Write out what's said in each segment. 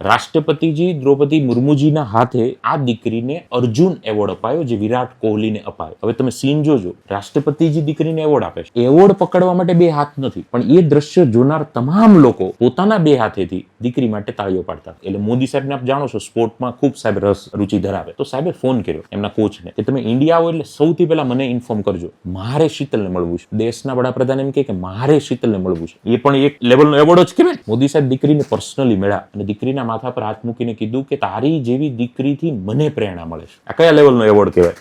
રાષ્ટ્રપતિજી દ્રૌપદી મુર્મુજીના હાથે આ દીકરીને અર્જુન એવોર્ડ અપાયો જે વિરાટ કોહલીને અપાયો. હવે તમે સીન જોજો. રાષ્ટ્રપતિજી દીકરીને એવોર્ડ આપે છે. એવોર્ડ પકડવા માટે બે હાથ નથી, પણ એ દ્રશ્ય જોનાર તમામ લોકો પોતાના બે હાથેથી દીકરી માટે તાળીઓ પાડતા એટલે મોદી સાહેબને આપ જાણો છો, સ્પોર્ટમાં ખૂબ સાહેબ રસ, રુચિ ધરાવે. તો સાહેબે ફોન કર્યો એમના કોચને કે તમે ઇન્ડિયા આવો એટલે સૌથી પહેલા મને ઇન્ફોર્મ કરજો. મારે શીતલને મળવું છે. દેશના વડાપ્રધાન એમ કે મારે શીતલને મળવું છે. એ પણ એક લેવલનો એવોર્ડ જ કહેવાય મોદી સાહેબ દીકરીને પર્સનલી મળ્યા અને દીકરીના માથા પર હાથ મૂકીને કીધું કે તારી જેવી દીકરીથી મને પ્રેરણા મળે છે. આ કયા લેવલનો એવોર્ડ કહેવાય?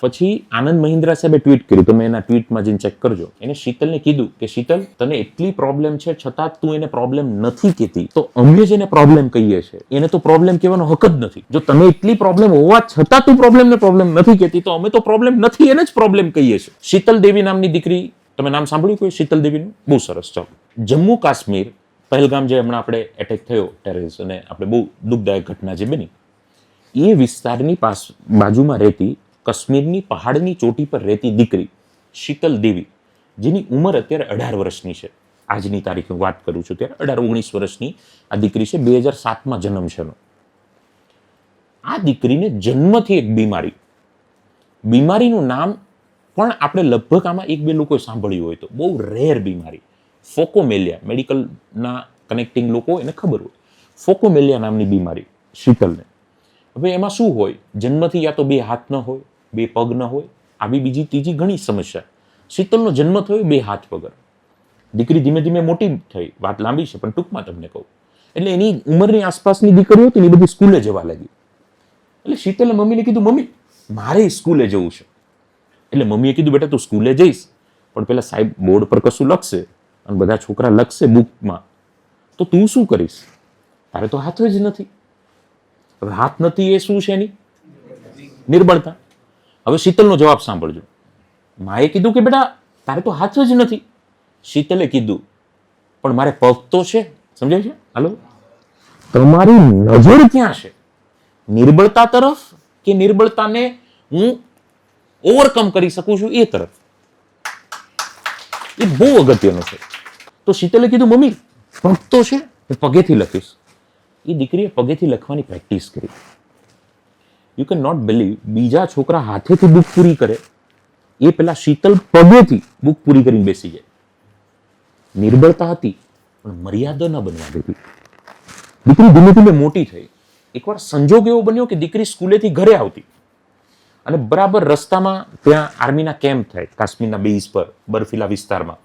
પછી આનંદ મહિન્દ્રા સાહેબે ટ્વીટ કર્યું, તમે એના ટ્વીટમાં જઈને ચેક કરજો. એને શીતલને કીધું કે, શીતલ, તને એટલી પ્રોબ્લેમ છે, છતાં તું એને પ્રોબ્લેમ નથી કહેતી. તો અમે જેને પ્રોબ્લેમ કહીએ છીએ. એને તો પ્રોબ્લેમ કહેવાનો હક જ નથી. જો તમે એટલી પ્રોબ્લેમ હોવા છતાં તું પ્રોબ્લેમ ને પ્રોબ્લેમ નથી કહેતી, તો અમે તો પ્રોબ્લેમ નથી, એને જ પ્રોબ્લેમ કહીએ છીએ. શીતલ દેવી નામની દીકરી, તમે નામ સાંભળ્યું કોઈ શીતલ દેવીનું? બહુ સરસ, ચાલો. જમ્મુ કાશ્મીર પહેલગામ જે હમણાં આપણે એટેક થયો ટેરરિસ્ટ અને આપણે બહુ દુઃખદાયક ઘટના જે બની, એ વિસ્તારની પાસ બાજુમાં રહેતી કાશ્મીરની પહાડની ચોટી પર રહેતી દીકરી શીતલ દેવી, જેની ઉંમર અત્યારે અઢાર વર્ષની છે. આજની તારીખે હું વાત કરું છું ત્યારે અઢાર ઓગણીસ વર્ષની આ દીકરી છે, બે હજાર સાતમાં જન્મ છે આ દીકરીને જન્મથી એક બીમારી, બીમારીનું નામ પણ આપણે લગભગ આમાં એક બે લોકોએ સાંભળ્યું હોય તો, બહુ રેર બીમારી. ફોકોમેલિયા મેડિકલના કનેક્ટિંગ લોકો એને ખબર હોય. ફોકોમેલિયા નામની બીમારી શીતલને. હવે એમાં શું હોય? જન્મથી યા તો બે હાથ ન હોય, બે પગ ન હોય, આવી બીજી ત્રીજી ઘણી સમસ્યા. શીતલનો જન્મ થયો બે હાથ વગર. દીકરી ધીમે ધીમે મોટી થઈ, વાત લાંબી છે, પણ ટૂંકમાં તમને કહું. એટલે એની ઉંમરની આસપાસની દીકરીઓ હતી એ બધી સ્કૂલે જવા લાગી. એટલે શીતલે મમ્મીને કીધું, મમ્મી, મારે સ્કૂલે જવું છે. એટલે મમ્મીએ કીધું, બેટા, તું સ્કૂલે જઈશ. પણ પેલા સાહેબ બોર્ડ પર કશું લખશે અને બધા છોકરા લખશે બુકમાં. તો તું શું કરીશ? તારે તો હાથ જ નથી. હવે હાથ નથી એ શું છે એની? નિર્બળતા. હવે શીતલનો જવાબ સાંભળજો. માએ કીધું કે બેટા, તારે તો હાથ જ નથી. શીતલે કીધું, પણ મારે પગ તો છે. સમજાય છે? હાલો? તમારી નજર ક્યાં છે? નિર્બળતા તરફ કે નિર્બળતાને હું ઓવરકમ કરી શકું છું એ તરફ? એ બહુ અગત્યનું છે. તો શીતલે કીધું, મમ્મી, પગ તો છે. હું પગેથી લખીશ. એ દીકરીએ પગેથી લખવાની પ્રેક્ટિસ કરી. યુ કેન નોટ બિલીવ બીજા છોકરા હાથેથી બુક પૂરી કરે, એ પેલા શીતલ પગેથી બુક પૂરી કરીને બેસી જાય. નિર્બળતા હતી, પણ મર્યાદા ન બનવા દેતી. દીકરી ધીમે ધીમે મોટી થઈ. એકવાર સંજોગ એવો બન્યો કે દીકરી સ્કૂલેથી ઘરે આવતી. અને બરાબર રસ્તામાં ત્યાં આર્મીના કેમ્પ થાય, કાશ્મીરના બેઝ પર, બર્ફીલા વિસ્તારમાં.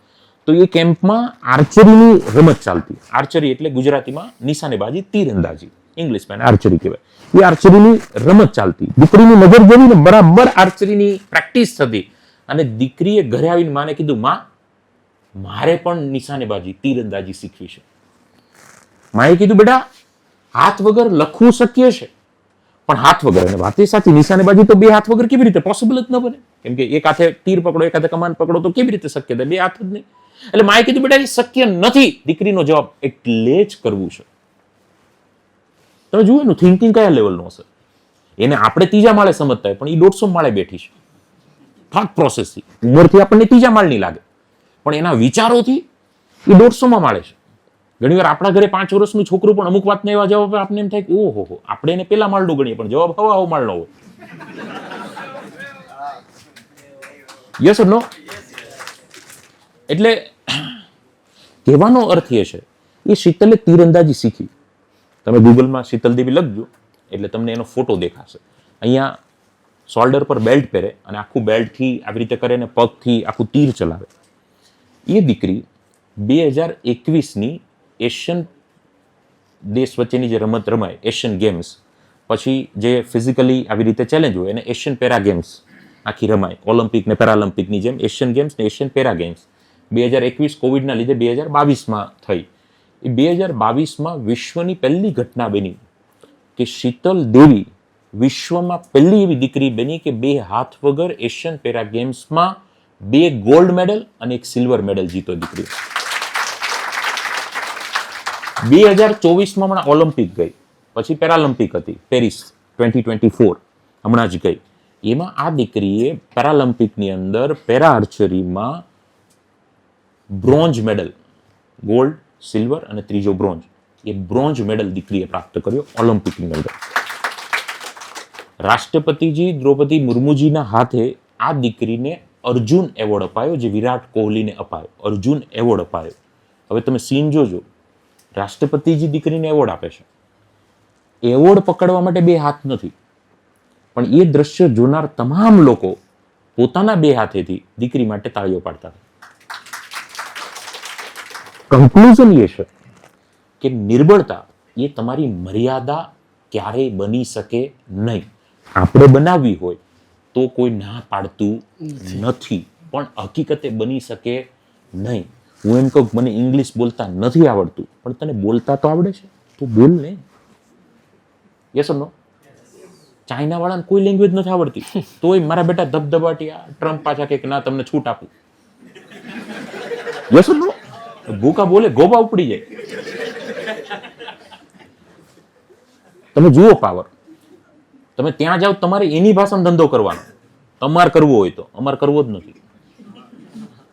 તો એ કેમ્પમાં આર્ચરીની રમત ચાલતી. આર્ચરી એટલે ગુજરાતીમાં નિશાનેબાજી, તીરંદાજી. ઇંગ્લિશમાં આર્ચરી કહેવાય. એ આર્ચરીની રમત ચાલતી. દીકરીની નજર જવી ને બરાબર આર્ચરીની પ્રેક્ટિસ થતી. અને દીકરીએ ઘરે આવીને માને કીધું, માં, મારે પણ નિશાનેબાજી, તીરંદાજી શીખવી છે. માએ કીધું, બેટા, હાથ વગર લખવું શક્ય છે. પણ હાથ વગર અને વાતે સાચી નિશાનેબાજી તો બે હાથ વગર કેવી રીતે પોસિબલ જ ન બને? કેમ કે એક હાથે તીર પકડો, એક હાથે કમાન પકડો તો કેવી રીતે શક્ય થાય? બે હાથ જ નહીં. એટલે માએ કીધું બેટા એ શક્ય નથી. દીકરીનો જવાબ એટલે જ કરવું છે. તમે જુઓ એનું થિંકિંગ કયા લેવલનું હશે? એને આપણે ત્રીજા માળે સમજતા હોય પણ એ દોઢસો માળે બેઠી છે. થોટ પ્રોસેસથી ઉંમરથી આપણને ત્રીજા માળની લાગે. પણ એના વિચારોથી એ દોઢસોમાં માળે છે. ઘણીવાર આપણા ઘરે પાંચ વર્ષનું છોકરું પણ અમુક વાતને એવા જવાબ આપે, આપણને એમ થાય કે ઓહો હો આપણે એને પેલા માળનું ગણીએ. પણ જવાબ હવા હવા માળનો હોય. યસ નો એટલે કહેવાનો અર્થ એ છે, એ શીતલે તીરંદાજી શીખી. તમે ગૂગલમાં શીતલ દેવી લખજો, એટલે તમને એનો ફોટો દેખાશે. અહીંયા શોલ્ડર પર બેલ્ટ પહેરે અને આખું બેલ્ટથી આવી રીતે કરે અને પગથી આખું તીર ચલાવે. એ દીકરી બે હજાર એકવીસની એશિયન દેશ વચ્ચેની જે રમત રમાય, એશિયન ગેમ્સ પછી જે ફિઝિકલી આવી રીતે ચેલેન્જ હોય એને એશિયન પેરા ગેમ્સ આખી રમાય. ઓલિમ્પિક ને પેરાલિમ્પિકની જેમ એશિયન ગેમ્સ ને એશિયન પેરા ગેમ્સ બે હજાર એકવીસ કોવિડના લીધે બે હજાર બાવીસમાં થઈ. એ બે હજાર બાવીસમાં વિશ્વની પહેલી ઘટના બની કે શીતલ દેવી વિશ્વમાં પહેલી એવી દીકરી બની કે બે હાથ વગર એશિયન પેરા ગેમ્સમાં બે ગોલ્ડ મેડલ અને એક સિલ્વર મેડલ જીતો દીકરી. બે હજાર ચોવીસમાં હમણાં ઓલિમ્પિક ગઈ, પછી પેરાલિમ્પિક હતી, પેરિસ ટ્વેન્ટી ટ્વેન્ટી ફોર, હમણાં જ ગઈ. એમાં આ દીકરીએ પેરાલિમ્પિકની અંદર પેરા આર્ચરીમાં બ્રોન્ઝ મેડલ. ગોલ્ડ સિલ્વર અને ત્રીજો બ્રોન્ઝ એ બ્રોન્ઝ મેડલ દીકરીએ પ્રાપ્ત કર્યો ઓલિમ્પિકની અંદર. રાષ્ટ્રપતિજી દ્રૌપદી મુર્મુજીના હાથે આ દીકરીને અર્જુન એવોર્ડ અપાયો, જે વિરાટ કોહલીને અપાયો. અર્જુન એવોર્ડ અપાયો. હવે તમે સીન જોજો. રાષ્ટ્રપતિજી દીકરીને એવોર્ડ આપે છે. એવોર્ડ પકડવા માટે બે હાથ નથી. પણ એ દ્રશ્ય જોનાર તમામ લોકો પોતાના બે હાથેથી દીકરી માટે તાળીઓ પાડતા કન્ક્લુઝન એ છે કે નિર્બળતા એ તમારી મર્યાદા ક્યારેય બની શકે નહીં. આપણે બનાવવી હોય તો કોઈ ના પાડતું નથી, પણ હકીકતે બની શકે નહીં. હું એમ કહું મને ઇંગ્લિશ બોલતા નથી આવડતું, પણ તને બોલતા તો આવડે છે. તો બોલ ને. યસ નો ચાઇના વાળાને કોઈ લેંગ્વેજ નથી આવડતી. તોય મારા બેટા ધબધબાટિયા, ટ્રમ્પ પાછા કે ના, તમને છૂટ આપું. યસ નો ભૂકા બોલે, ગોબા ઉપડી જાય. તમે જુઓ પાવર તમે ત્યાં જાઓ, તમારે એની ભાષામાં ધંધો કરવાનો. અમાર કરવો હોય તો. અમાર કરવો જ નથી.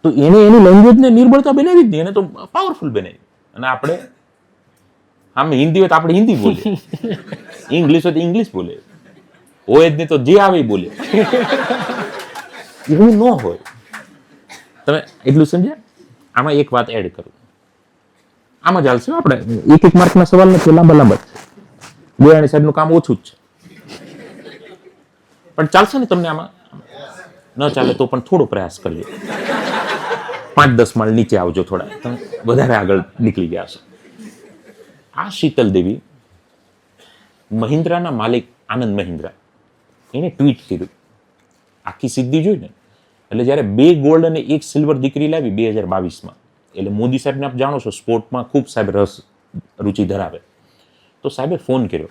તો એને એની લેંગ્વેજને નિર્બળતા બનાવી જ નહીં એને તો પાવરફુલ બનાવી અને આપણે, આમ હિન્દી હોય તો આપણે હિન્દી બોલીએ. ઇંગ્લિશ હોય તો ઇંગ્લિશ બોલે હોય જ નહીં તો જે આવે બોલે એવું ન હોય. તમે એટલું સમજ્યા? આમાં એક વાત એડ કરું. આમાં જ હાલશે આપણે. એક એક માર્કના સવાલ નથી લાંબા લાંબા ગોયાણી સાહેબનું કામ ઓછું જ છે. પણ ચાલશે ને તમને આમાં? ન ચાલે તો પણ થોડો પ્રયાસ કરીએ. પાંચ દસ માળ નીચે આવજો થોડા. તમે વધારે આગળ નીકળી ગયા છો આ શીતલ દેવી મહિન્દ્રાના માલિક આનંદ મહિન્દ્રા. એને ટ્વીટ કર્યું. આખી સિદ્ધિ જોઈ ને એટલે જ્યારે બે ગોલ્ડ અને એક સિલ્વર દીકરી લાવી બે હજાર બાવીસમાં, એટલે મોદી સાહેબને આપ જાણો છો, સ્પોર્ટમાં ખૂબ સાહેબ રસ, રુચિ ધરાવે. તો સાહેબે ફોન કર્યો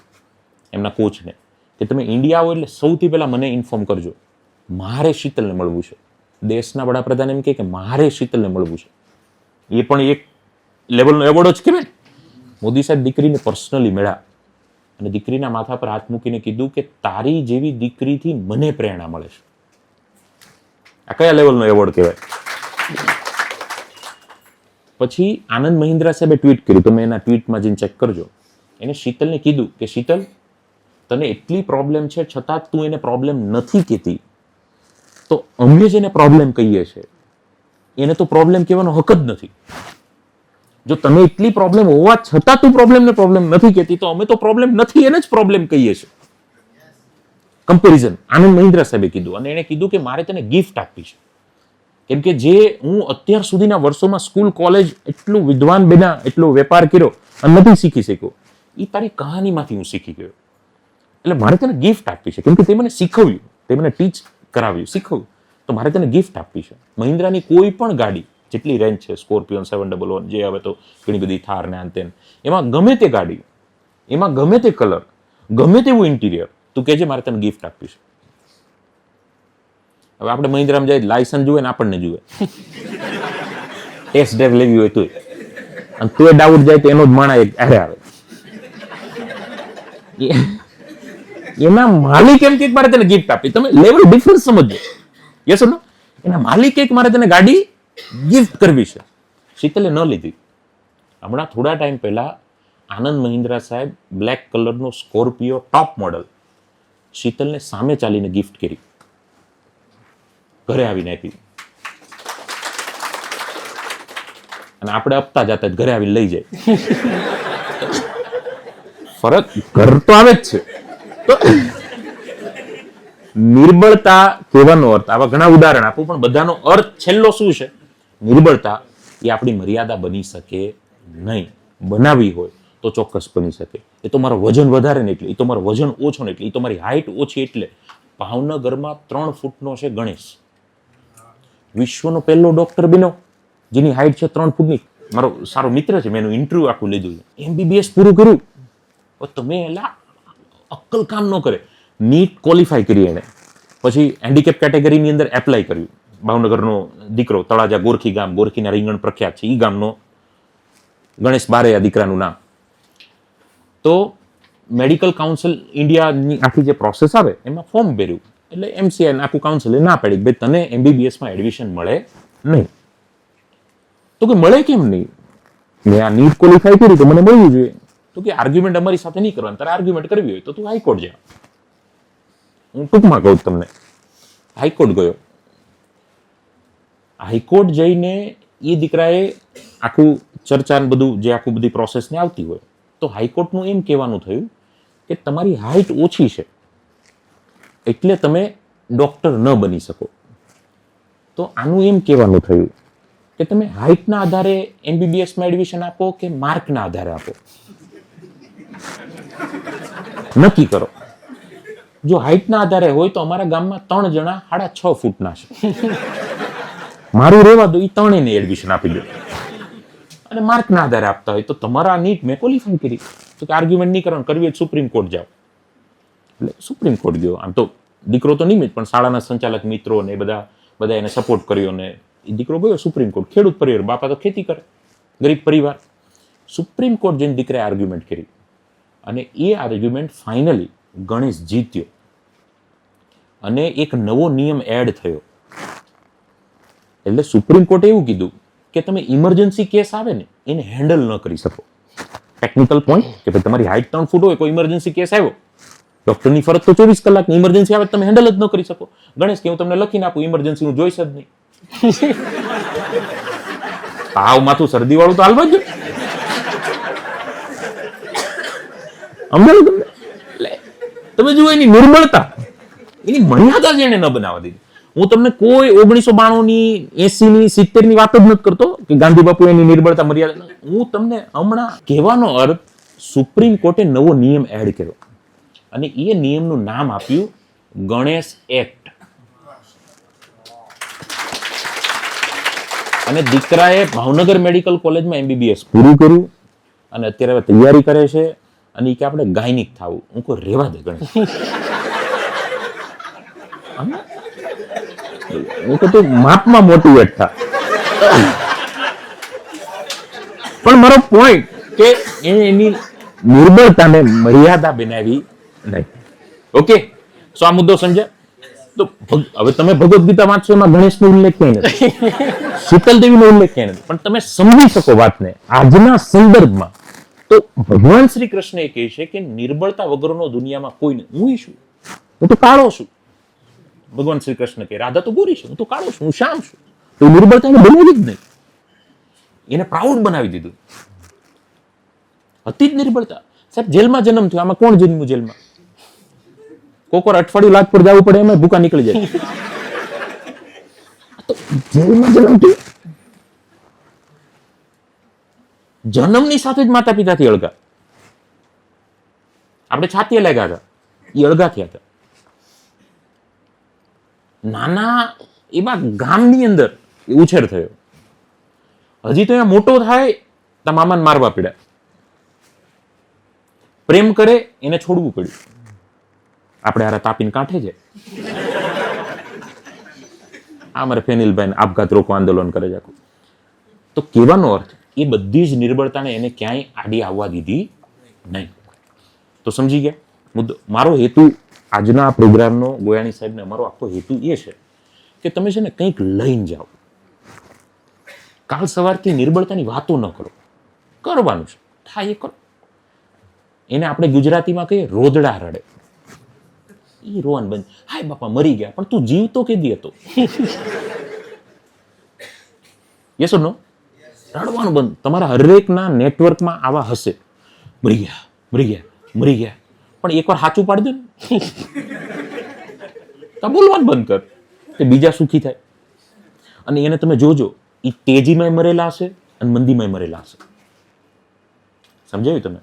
એમના કોચને કે તમે ઇન્ડિયા આવો એટલે સૌથી પહેલાં મને ઇન્ફોર્મ કરજો, મારે શીતલને મળવું છે. દેશના વડાપ્રધાન એમ કહે કે મારે શીતલને મળવું છે. એ પણ એક લેવલનો એવોર્ડ જ કહેવાય. મોદી સાહેબ દીકરીને પર્સનલી મળ્યા અને દીકરીના માથા પર હાથ મૂકીને કીધું કે તારી જેવી દીકરીથી મને પ્રેરણા મળે છે. આ કયા લેવલનો એવોર્ડ કહેવાય? પછી આનંદ મહિન્દ્રા સાહેબે ટ્વીટ કર્યું, તમે એના ટ્વીટમાં જઈને ચેક કરજો. એને શીતલને કીધું કે, શીતલ, તને એટલી પ્રોબ્લેમ છે, છતાં તું એને પ્રોબ્લેમ નથી કહેતી. તો અમે જેને પ્રોબ્લેમ કહીએ છીએ એને તો પ્રોબ્લેમ કહેવાનો હક જ નથી. જો તમે એટલી પ્રોબ્લેમ હોવા છતાં તું પ્રોબ્લેમને પ્રોબ્લેમ નથી કહેતી, તો અમે તો પ્રોબ્લેમ નથી, એને જ પ્રોબ્લેમ કહીએ છીએ. કમ્પેરિઝન આનંદ મહિન્દ્રા સાહેબે કીધું. અને એણે કીધું કે મારે તને ગિફ્ટ આપવી છે. કેમ કે જે હું અત્યાર સુધીના વર્ષોમાં સ્કૂલ કોલેજ એટલું વિદ્વાન બન્યા, એટલો વેપાર કર્યો અને નથી શીખી શક્યો એ તારી કહાનીમાંથી હું શીખી ગયો. એટલે મારે તને ગિફ્ટ આપવી છે. કેમ કે તે મને શીખવ્યું. તે મને ટીચ કરાવ્યું, શીખવ્યું. તો મારે તને ગિફ્ટ આપવી છે. મહિન્દ્રાની કોઈ પણ ગાડી, જેટલી રેન્જ છે સ્કોર્પિયોન સેવન ડબલ વન જે હવે તો ઘણી બધી થાર ને આન તેન, એમાં ગમે તે ગાડી, એમાં ગમે તે કલર ગમે તેવું ઇન્ટિરિયર તું કહેજે મારે તને ગિફ્ટ આપવી છે. હવે આપણે મહિન્દ્રામાં જાય લાયસન્સ જુએ ને આપણને જુએ. ટેસ્ટ ડ્રાઈવ લેવી હોય તોય. અને તોય ડાઉટ જાય તો એનો જ માણા એક અરે આવે. એના માલિક એમ કે મારે તને ગિફ્ટ આપી તમે લેવલ ડિફરન્સ સમજો યસ નો એના માલિક એક મારે તને ગાડી ગિફ્ટ કરવી છે. શીતલે ન લીધી. હમણાં થોડા ટાઈમ પહેલા આનંદ મહિન્દ્રા સાહેબ બ્લેક કલરનો સ્કોર્પિયો ટોપ મોડલ શીતલને સામે ચાલીને ગિફ્ટ કરી. ઘરે આવીને આપી. અને આપણે આપતા જતા ઘરે આવીને લઈ જાય. ફરક ઘર તો આવે જ છે. નિર્બળતા કહેવાનો અર્થ, આવા ઘણા ઉદાહરણ આપું, પણ બધાનો અર્થ છેલ્લો શું છે? નિર્બળતા એ આપણી મર્યાદા બની શકે નહીં. બનાવી હોય તો ચોક્કસ બની શકે. એ તો મારો વજન વધારે ને એટલે, એ તો મારો વજન ઓછો ને એટલે, એ તો મારી હાઈટ ઓછી એટલે. ભાવનગરમાં ત્રણ ફૂટનો છે ગણેશ. વિશ્વનો પહેલો ડોક્ટર બન્યો, જેની હાઈટ છે ત્રણ ફૂટની. મારો સારો મિત્ર છે, મેં એનું ઇન્ટરવ્યુ આખું લીધું છે. એમબીબીએસ પૂરું કર્યું. તમે એલા અક્કલ કામ ન કરે. નીટ ક્વોલિફાય કરી એને. પછી હેન્ડીકેપ કેટેગરીની અંદર એપ્લાય કર્યું. ભાવનગરનો દીકરો તળાજા ગોરખી ગામ, ગોરખીના રીંગણ પ્રખ્યાત છે એ ગામનો. ગણેશ બારૈયા દીકરાનું નામ. તો મેડિકલ કાઉન્સિલ ઇન્ડિયાની આખી જે પ્રોસેસ આવે, એમાં ફોર્મ ભર્યું. એટલે એમસીઆઈ આખું કાઉન્સિલે ના પાડી ભાઈ તને એમબીબીએસમાં એડમિશન મળે નહીં. તો કે મળે કેમ નહીં? મેં આ નીટ ક્વોલિફાય કરી તો મને મળવું જોઈએ. તો કે આર્ગ્યુમેન્ટ અમારી સાથે નહીં કરવાનું. તારે આર્ગ્યુમેન્ટ કરવી હોય તો તું હાઈકોર્ટ જા. હું ટૂંકમાં કહું તમને, હાઈકોર્ટ ગયો. હાઈકોર્ટ જઈને એ દીકરાએ આખું ચર્ચા ને બધું, જે આખું બધી પ્રોસેસને આવતી હોય તો હાઈકોર્ટનું એમ કહેવાનું થયું કે તમારી હાઈટ ઓછી છે. એટલે તમે ડોક્ટર ન બની શકો. તો આનું એમ કહેવાનું થયું કે તમે હાઈટના આધારે એમબીબીએસમાં એડમિશન આપો કે માર્કના આધારે આપો? નક્કી કરો. જો હાઈટના આધારે હોય તો અમારા ગામમાં ત્રણ જણા સાડા છ ફૂટના છે. મારું રહેવા દો એ ત્રણેયને એડમિશન આપી દો. અને માર્કના આધારે આપતા હોય તો તમારા નીટ મેં ક્વોલિફાય કરી. તો કે આર્ગ્યુમેન્ટ નહીં કરવાનું, કરવી હોય સુપ્રીમ કોર્ટ જાઓ. એટલે સુપ્રીમ કોર્ટ ગયો. આમ તો દીકરો તો નિમિત પણ શાળાના સંચાલક મિત્રો ને બધા બધા એને સપોર્ટ કર્યો ને એ દીકરો ગયો સુપ્રીમ કોર્ટ ખેડૂત પરિવાર, બાપા તો ખેતી કરે, ગરીબ પરિવાર. સુપ્રીમ કોર્ટ જઈને દીકરાએ આર્ગ્યુમેન્ટ કરી. અને એ આર્ગ્યુમેન્ટ ફાઇનલી ગણેશ જીત્યો. અને એક નવો નિયમ એડ થયો. એટલે સુપ્રીમ કોર્ટે એવું કીધું કે તમે ઇમરજન્સી કેસ આવે ને, એને હેન્ડલ ન કરી શકો. ટેકનિકલ પોઈન્ટ કે ભાઈ તમારી હાઈટ ત્રણ ફૂટ હોય, કોઈ ઇમરજન્સી કેસ આવ્યો ડોક્ટરની ફરજ તો ચોવીસ કલાકની ઇમરજન્સી આવે તમે હેન્ડલ જ ન કરી શકો. ગણેશ કે હું તમને લખીને આપું ઇમરજન્સી હું જોઈશ જ નહીં. તાવ માથું શરદી વાળું તો હાલવા જ સમજાયું તમને. તમે જુઓ એની નિર્મળતા. એની મર્યાદા જેને ન બનાવવા દીધી. હું તમને કોઈ ઓગણીસો બાણું ની એસી ની સિત્તેરની વાત જ નથી કરતો કે ગાંધી બાપુ એની નિર્બળતા મર્યાદા હું તમને હમણાં કહેવાનો અર્થ સુપ્રીમ કોર્ટે નવો નિયમ એડ કર્યો. અને એ નિયમનું નામ આપ્યું ગણેશ એક્ટ. અને દીકરાએ ભાવનગર મેડિકલ કોલેજમાં એમબીબીએસ પૂરું કર્યું અને અત્યારે હવે તૈયારી કરે છે અને કે આપણે ગાયનિક થવું. હું કોઈ રેવા દે ગણેશ? હું તો તું માપમાં મોટિવેટ થા. પણ મારો પોઈન્ટ કે એની નિર્બળતાને મર્યાદા બનાવી નહીં. ઓકે સો આ મુદ્દો સમજ્યા? તો હવે તમે ભગવદ્ ગીતા વાંચશો એમાં ગણેશનો ઉલ્લેખ ક્યાંય નથી. શીતલ દેવીનો ઉલ્લેખ ક્યાંય નથી. પણ તમે સમજી શકો વાતને આજના સંદર્ભમાં. તો ભગવાન શ્રી કૃષ્ણ એ કહે છે કે નિર્બળતા વગરનો દુનિયામાં કોઈ નથી હું છું. હું તો કાળો છું. ભગવાન શ્રી કૃષ્ણ કે રાધા તો ગોરી છે, હું તો કાળો છું, હું શ્યામ છું. તો નિર્બળતા એને બનાવી જ નહીં. એને પ્રાઉડ બનાવી દીધું. હતી જ નિર્બળતા. સાહેબ, જેલમાં જન્મ થયો, આમાં કોણ જન્મ્યું જેલમાં? કોક વાર અઠવાડિયું લાખ પર જવું પડે, એમાં ભૂકા નીકળી જાય. જેલમાં જન્મ થયો. જન્મની સાથે જ માતા પિતાથી અળગા. આપણે છાતીએ લાગ્યા હતા. એ અળગા થયા હતા. નાના એવા ગામની અંદર ઉછેર થયો. હજી તો એ મોટો થાય, તો મામાને મારવા પડ્યા. પ્રેમ કરે, એને છોડવું પડ્યું. આપણે હારા તાપીને કાંઠે છે. આ મારે ફેનિલભાઈ આપઘાત રોકો આંદોલન કરે છે તો કહેવાનો અર્થ, એ બધી જ નિર્બળતાને એને ક્યાંય આડી આવવા દીધી નહીં. તો સમજી ગયા. મુદ્દો, મારો હેતુ આજના આ પ્રોગ્રામનો ગોયાણી સાહેબને અમારો આખો હેતુ એ છે કે તમે છે ને કંઈક લઈને જાઓ. કાલ સવારથી નિર્બળતાની વાતો ન કરો. કરવાનું છે. થાય એ કરો. એને આપણે ગુજરાતીમાં કહીએ રોદડા રડે. એ રોવાનું બંધ. હાય બાપા, મરી ગયા. પણ તું જીવતો કેદી હતો? યસ નો રડવાનું બંધ. તમારા હરેકના નેટવર્કમાં આવા હશે. મરી ગયા મરી ગયા મરી ગયા. પણ એકવાર સાચું પાડી દે ને. તો બોલવાનું બંધ કર, કે બીજા સુખી થાય. અને એને તમે જોજો એ તેજીમાં મરેલા હશે અને મંદીમાં મરેલા હશે. સમજાયું તમે?